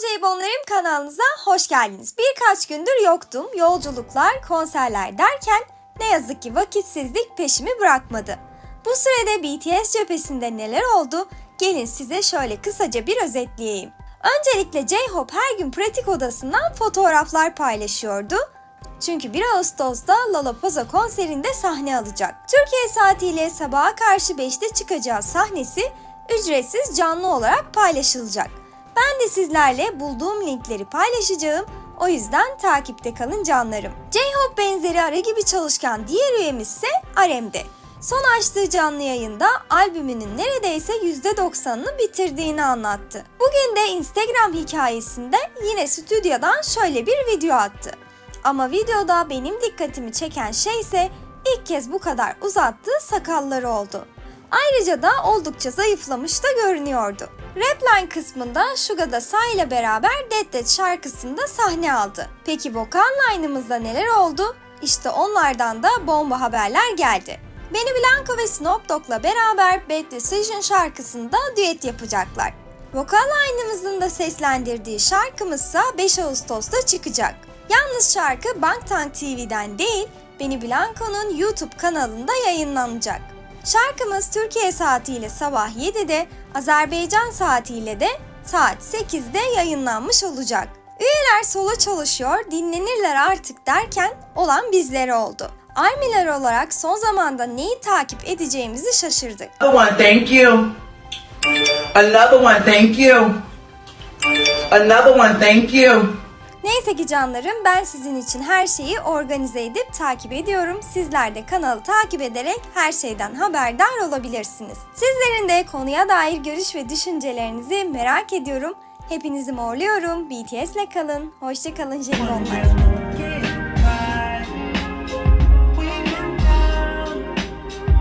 Ceybonlarım kanalınıza hoş geldiniz. Birkaç gündür yoktum. Yolculuklar, konserler derken ne yazık ki vakitsizlik peşimi bırakmadı. Bu sürede BTS cephesinde neler oldu? Gelin size şöyle kısaca bir özetleyeyim. Öncelikle J-Hope her gün pratik odasından fotoğraflar paylaşıyordu. Çünkü 1 Ağustos'ta Lollapalooza konserinde sahne alacak. Türkiye saatiyle sabaha karşı 5'te çıkacağı sahnesi ücretsiz canlı olarak paylaşılacak. Ben de sizlerle bulduğum linkleri paylaşacağım. O yüzden takipte kalın canlarım. J-Hope benzeri ara gibi çalışkan diğer üyemiz ise Arem'de. Son açtığı canlı yayında albümünün neredeyse %90'ını bitirdiğini anlattı. Bugün de Instagram hikayesinde yine stüdyodan şöyle bir video attı. Ama videoda benim dikkatimi çeken şey ise ilk kez bu kadar uzattığı sakalları oldu. Ayrıca da oldukça zayıflamış da görünüyordu. Rapline kısmında Suga'da Sa ile beraber Dead Dead şarkısında sahne aldı. Peki vokal line'ımızda neler oldu? İşte onlardan da bomba haberler geldi. Benny Blanco ve Snoop Dogg'la beraber Bad Decision şarkısında düet yapacaklar. Vokal line'ımızın da seslendirdiği şarkımızsa 5 Ağustos'ta çıkacak. Yalnız şarkı Bangtan TV'den değil, Benny Blanco'nun YouTube kanalında yayınlanacak. Şarkımız Türkiye saatiyle sabah 7'de, Azerbaycan saatiyle de saat 8'de yayınlanmış olacak. Üyeler sola çalışıyor, dinlenirler artık derken olan bizlere oldu. Armiler olarak son zamanda neyi takip edeceğimizi şaşırdık. Another one, thank you. Another one, thank you. Another one, thank you. Neyse ki canlarım ben sizin için her şeyi organize edip takip ediyorum. Sizler de kanalı takip ederek her şeyden haberdar olabilirsiniz. Sizlerin de konuya dair görüş ve düşüncelerinizi merak ediyorum. Hepinizi morluyorum. BTS'le kalın. Hoşça kalın jelibonlar.